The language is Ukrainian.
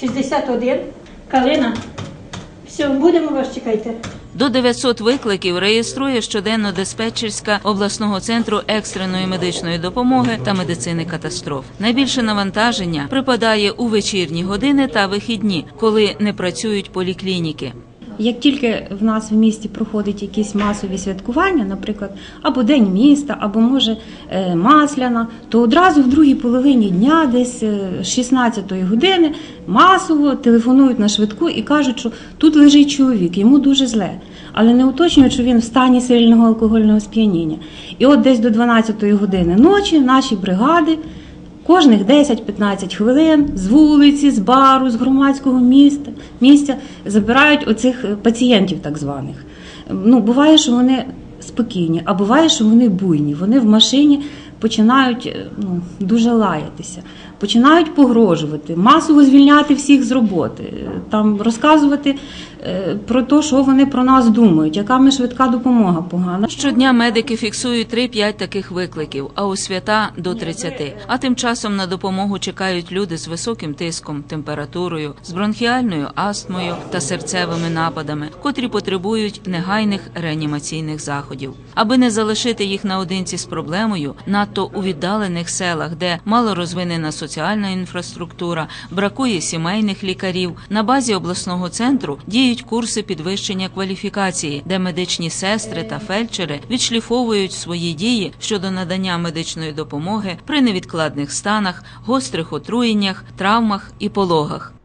61, Калина. Все, будемо вас чекайте. До 900 викликів реєструє щоденно диспетчерська обласного центру екстреної медичної допомоги та медицини катастроф. Найбільше навантаження припадає у вечірні години та вихідні, коли не працюють поліклініки. Як тільки в нас в місті проходить якісь масові святкування, наприклад, або День міста, або може е, Масляна, то одразу в другій половині дня, десь е, з 16-ї години, масово телефонують на швидку і кажуть, що тут лежить чоловік, йому дуже зле. Але не уточнюють, що він в стані сильного алкогольного сп'яніння. І от десь до 12-ї години ночі наші бригади Кожних 10-15 хвилин з вулиці, з бару, з громадського міста, місця забирають оцих е, пацієнтів так званих. Ну, буває, що вони спокійні, а буває, що вони буйні. Вони в машині починають е, ну, дуже лаятися, починають погрожувати, масово звільняти всіх з роботи, е, там розказувати е, про те, що вони про нас думають, яка ми швидка допомога погана. Щодня медики фіксують 3-5 таких викликів, а у свята до 30. А тим часом на допомогу чекають люди з високим тиском, температурою, з бронхіальною астмою та серцевими нападами, котрі потребують негайних реанімаційних заходів. Аби не залишити їх наодинці з проблемою, надто у віддалених селах, де мало розвинена соціальна інфраструктура, бракує сімейних лікарів. На базі обласного центру діють курси підвищення кваліфікації, де медичні сестри та фельдшери відшліфовують свої дії щодо надання медичної допомоги при невідкладних станах, гострих отруєннях, травмах і пологах.